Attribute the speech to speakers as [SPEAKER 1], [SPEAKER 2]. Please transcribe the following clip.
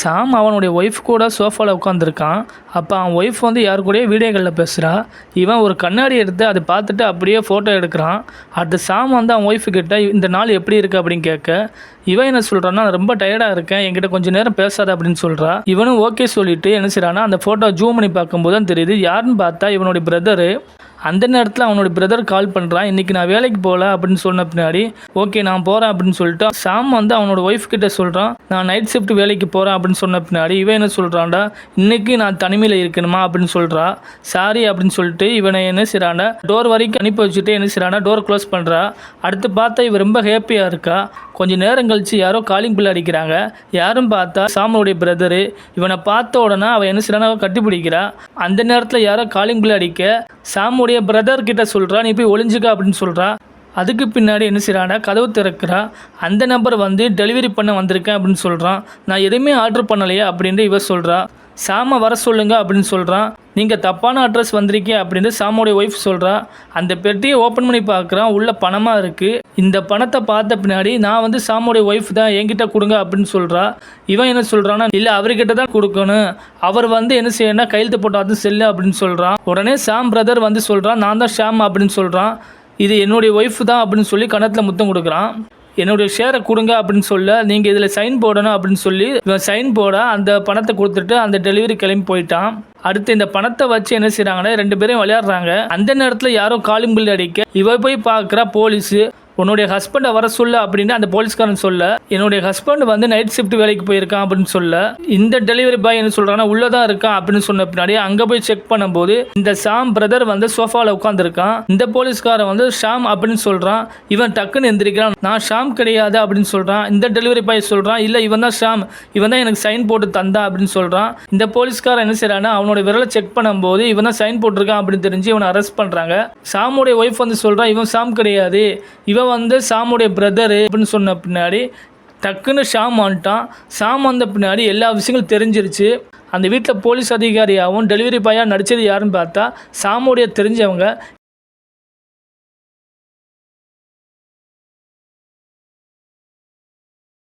[SPEAKER 1] சாம் அவனுடைய ஒய்ஃப் கூட சோஃபாவில் உட்காந்துருக்கான் அப்போ அவன் ஒய்ஃப் வந்து யார் கூடயோ வீடியோகளில் பேசுகிறா இவன் ஒரு கண்ணாடி எடுத்து அதை பார்த்துட்டு அப்படியே ஃபோட்டோ எடுக்கிறான். அடுத்து சாம் வந்து அவன் ஒய்ஃபு கிட்ட இந்த நாள் எப்படி இருக்குது அப்படின்னு கேட்க இவன் என்ன சொல்கிறான்னா ரொம்ப டயர்டாக இருக்கேன். என்கிட்ட கொஞ்சம் நேரம் பேசாத அப்படின்னு சொல்கிறா இவனும் ஓகே சொல்லிட்டு என்ன செய்கிறான்னா அந்த ஃபோட்டோ ஜூம் பண்ணி பார்க்கும்போது தான் தெரியுது யாருன்னு பார்த்தா இவனுடைய பிரதரு அந்த நேரத்தில் அவனோட பிரதர் கால் பண்ணுறான் இன்றைக்கி நான் வேலைக்கு போகல அப்படின்னு சொன்ன பின்னாடி ஓகே நான் போகிறேன் அப்படின்னு சொல்லிட்டு சாம் வந்து அவனோட ஒய்ஃப் கிட்ட சொல்கிறான் நான் நைட் ஷிஃப்ட் வேலைக்கு போகிறேன் அப்படின்னு சொன்ன பின்னாடி இவன் என்ன சொல்கிறான்டா இன்றைக்கி நான் தனிமையில் இருக்கணுமா? அப்படின்னு சொல்கிறா சாரி அப்படின்னு சொல்லிட்டு இவனை என்ன செய்கிறான்டா டோர் வரைக்கும் அனுப்பி வச்சுட்டு என்ன செய்கிறான்டா டோர் க்ளோஸ் பண்ணுறா அடுத்து பார்த்தா இவன் ரொம்ப ஹேப்பியாக இருக்கா. கொஞ்சம் நேரம் கழிச்சு யாரோ காலிங் பில் அடிக்கிறாங்க. யாரும் பார்த்தா சாமனுடைய பிரதரு இவனை பார்த்த உடனே அவன் என்ன செய்றானா கட்டி அந்த நேரத்தில் யாரோ காலிங் பில் அடிக்க சாமுடைய பிரதர் கிட்ட சொல்றா நீ போய் ஒளிஞ்சுக்க அப்படின்னு சொல்கிறா அதுக்கு பின்னாடி என்ன செய்கிறான்னா கதவு திறக்கிறா. அந்த நபர் வந்து டெலிவரி பண்ண வந்திருக்கேன் அப்படின்னு சொல்கிறான் நான் எதுவுமே ஆர்டர் பண்ணலையா அப்படின்ட்டு இவ சொல்கிறா சாம வர சொல்லுங்க அப்படின்னு சொல்கிறான் நீங்கள் தப்பான அட்ரஸ் வந்திருக்கீங்க அப்படின்னு சாமோடைய ஒய்ஃப் சொல்கிறா அந்த பெட்டியை ஓப்பன் பண்ணி பார்க்குறான் உள்ள பணமாக இருக்குது இந்த பணத்தை பார்த்த பின்னாடி நான் வந்து சாமோடைய ஒய்ஃப் தான் என்கிட்ட கொடுங்க அப்படின்னு சொல்கிறா இவன் என்ன சொல்கிறான்னா இல்லை அவர்கிட்ட தான் கொடுக்கணும். அவர் வந்து என்ன செய்யணும்னா கையெழுத்து போட்டாது செல்லு அப்படின்னு சொல்கிறான் உடனே சாம் பிரதர் வந்து சொல்கிறான் நான் தான் ஷாம் அப்படின்னு சொல்கிறான் இது என்னுடைய ஒய்ஃப் தான் அப்படின்னு சொல்லி கணத்தில் முத்தம் கொடுக்குறான் என்னுடைய ஷேரை கொடுங்க அப்படின்னு சொல்ல நீங்கள் இதில் சைன் போடணும் அப்படின்னு சொல்லி இவன் சைன் போட அந்த பணத்தை கொடுத்துட்டு அந்த டெலிவரி கிளம்பி போயிட்டான். அடுத்து இந்த பணத்தை வச்சு என்ன செய்கிறாங்கன்னா ரெண்டு பேரும் விளையாடுறாங்க. அந்த நேரத்தில் யாரோ காலிம்பில் அடிக்க இவ போய் பார்க்குறா போலீஸு. உன்னுடைய ஹஸ்பண்டை வர சொல்ல அப்படின்னு அந்த போலீஸ்காரன் சொல்ல என்னுடைய ஹஸ்பண்ட் வந்து நைட் ஷிஃப்ட் வேலைக்கு போயிருக்கான் அப்படின்னு சொல்ல இந்த டெலிவரி பாய் என்ன சொல்கிறானா உள்ளே தான் இருக்கான் அப்படின்னு சொன்ன பின்னாடி அங்கே போய் செக் பண்ணும்போது இந்த ஷாம் பிரதர் வந்து சோஃபாவில் உட்காந்துருக்கான் இந்த போலீஸ்காரன் வந்து ஷாம் அப்படின்னு சொல்கிறான் இவன் டக்குன்னு எந்திரிக்கிறான். நான் ஷாம் கிடையாது அப்படின்னு சொல்கிறான் இந்த டெலிவரி பாய் சொல்கிறான் இல்லை இவன் தான் ஷாம். இவன் தான் எனக்கு சைன் போட்டு தந்தா அப்படின்னு சொல்கிறான் இந்த போலீஸ்காரன் என்ன செய்றான்னா அவனோட விரலை செக் பண்ணும்போது இவன் தான் சைன் போட்டிருக்கான் அப்படின்னு தெரிஞ்சு இவனை அரெஸ்ட் பண்ணுறாங்க ஷாமுடைய ஒய்ஃப் வந்து சொல்கிறான் இவன் ஷாம் கிடையாது. இவன் வந்து சாமுடைய பிரதரு அப்படின்னு சொன்ன பின்னாடி டக்குன்னு ஷாம் வந்துட்டான். ஷாம் வந்த பின்னாடி எல்லா விஷயங்களும் தெரிஞ்சிருச்சு. அந்த வீட்டில் போலீஸ் அதிகாரியாகவும் டெலிவரி பாயாக நடித்தது யாருன்னு பார்த்தா சாமுடைய தெரிஞ்சவங்க.